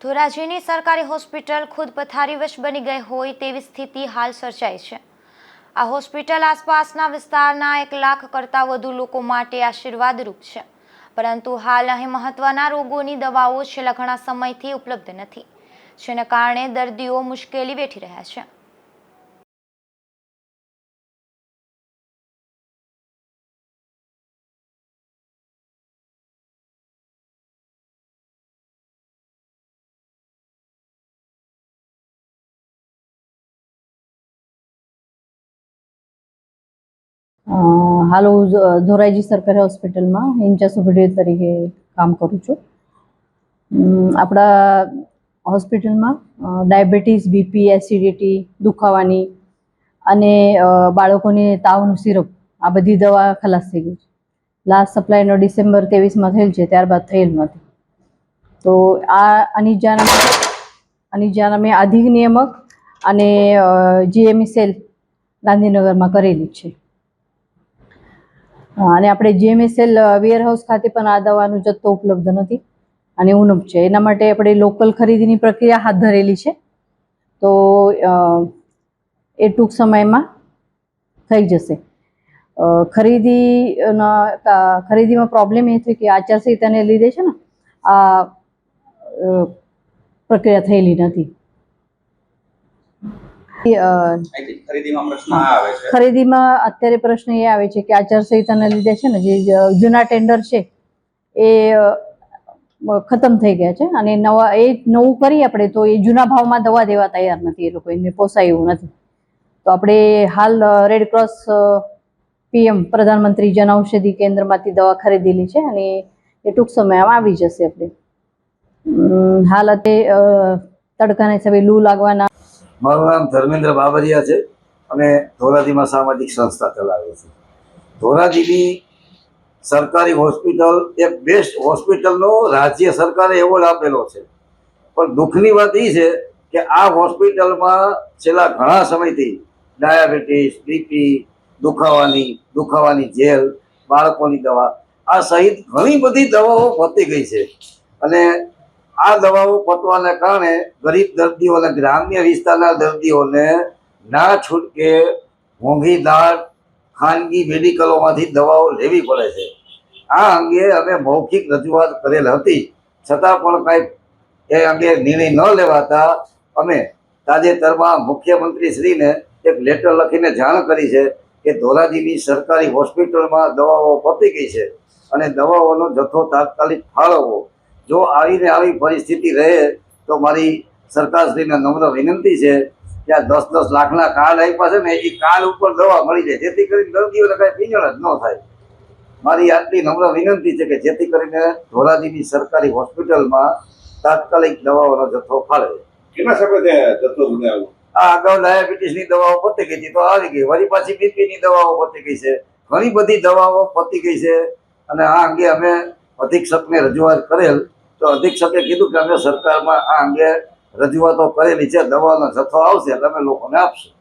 ધોરાજીની સરકારી હોસ્પિટલ ખુદ પથારીવશ બની ગઈ હોય તેવી સ્થિતિ હાલ સર્જાઈ છે. આ હોસ્પિટલ આસપાસના વિસ્તારના એક લાખ કરતાં વધુ લોકો માટે આશીર્વાદરૂપ છે. પરંતુ હાલ અહીં મહત્વના રોગોની દવાઓ છેલ્લા ઘણા સમયથી ઉપલબ્ધ નથી, જેને કારણે દર્દીઓ મુશ્કેલી વેઠી રહ્યા છે. હાલ હું ધોરાજી સરકારી હોસ્પિટલમાં ઇન્ચાર્જ સુપ્રિટિવ તરીકે કામ કરું છું. આપણા હોસ્પિટલમાં ડાયાબિટીસ, બીપી, એસિડિટી, દુખાવાની અને બાળકોને તાવનું સિરપ, આ બધી દવા ખલાસ થઈ ગઈ છે. લાસ્ટ સપ્લાયનો ડિસેમ્બર ત્રેવીસમાં થયેલ છે, ત્યારબાદ થયેલ નથી. તો આ આની જાણ અમે અધિક નિયામક અને જીએમઈ સેલ ગાંધીનગરમાં કરેલી છે. અને આપણે જીએમએસએલ વેરહાઉસ ખાતે પણ આ દવાનો જથ્થો ઉપલબ્ધ નથી અને ઉણપ છે. એના માટે આપણે લોકલ ખરીદીની પ્રક્રિયા હાથ ધરેલી છે. તો એ ટૂંક સમયમાં થઈ જશે. ખરીદીના ખરીદીમાં પ્રોબ્લેમ એ છે કે આચારસંહિતાને લીધે છે ને આ પ્રક્રિયા થયેલી નથી. ખરીદીમાં અત્યારે પ્રશ્ન એ આવે છે કે આચારસંહિતાના લીધે છે ને જે જૂના ટેન્ડર છે એ ખતમ થઈ ગયા છે અને નવા એ નવું કરીએ આપણે તો એ જૂના ભાવમાં દવા દેવા તૈયાર નથી એ લોકો એમને પોસાય એવું નથી. તો આપણે હાલ રેડક્રોસ પીએમ પ્રધાનમંત્રી જન ઔષધિ કેન્દ્રમાંથી દવા ખરીદેલી છે અને એ ટૂંક સમયમાં આવી જશે આપણે. હાલ અત્યારે તડકાને હિસાબે લૂ લાગવાના મારું નામ ધર્મેન્દ્ર બાબરિયા છે. અને ધોરાજીમાં સામાજિક સંસ્થા ચલાવે છે ધોરાજીની સરકારી હોસ્પિટલ એક બેસ્ટ હોસ્પિટલનો રાજ્ય સરકારે એવોર્ડ આપેલો છે. પણ દુઃખની વાત એ છે કે આ હોસ્પિટલમાં છેલ્લા ઘણા સમયથી ડાયાબિટીસ, બીપી, દુખાવાની દુખાવાની જેલ, બાળકોની દવા, આ સહિત ઘણી બધી દવાઓ પતી ગઈ છે. અને આ દવાઓ પતવાને કારણે ગરીબ દર્દીઓને ગ્રામ્ય વિસ્તારના દર્દીઓને ના છૂટકે મોંઘી દાળ, ખાનગી મેડિકલોમાંથી દવાઓ લેવી પડે છે. આ અંગે અમે મૌખિક રજૂઆત કરેલ હતી. છતાં પણ કાંઈ એ અંગે નિર્ણય ન લેવાતા અમે તાજેતરમાં મુખ્યમંત્રીશ્રીને એક લેટર લખીને જાણ કરી છે કે ધોરાજીની સરકારી હોસ્પિટલમાં દવાઓ પતી ગઈ છે અને દવાઓનો જથ્થો તાત્કાલિક ફાળવવો. જો આવીને આવી પરિસ્થિતિ રહે તો મારી સરકારશ્રીને નમ્ર વિનંતી છે કે આ દસ દસ લાખના કાર્ડ આપ્યા છે ને એ કાર્ડ ઉપર દવા મળી જાય. જેથી કરીને દર્દીઓને કાંઈ પીંજણ જ ન થાય. મારી આટલી નમ્ર વિનંતી છે કે જેથી કરીને ધોરાજીની સરકારી હોસ્પિટલમાં તાત્કાલિક દવાઓનો જથ્થો ફાળવે કેટલા સમય જથ્થો આ અગાઉ ડાયાબિટીસની દવાઓ પતી ગઈ હતી તો આવી ગઈ. વળી પાછી બીપીની દવાઓ પતી ગઈ છે. ઘણી બધી દવાઓ પતી ગઈ છે અને આ અંગે અમે અધિક્ષકને રજૂઆત કરેલ તો અધિક્ષકે કીધું કે અમે સરકારમાં આ અંગે રજૂઆતો કરેલી છે, દવાનો જથ્થો આવશે તમે લોકોને આપશું.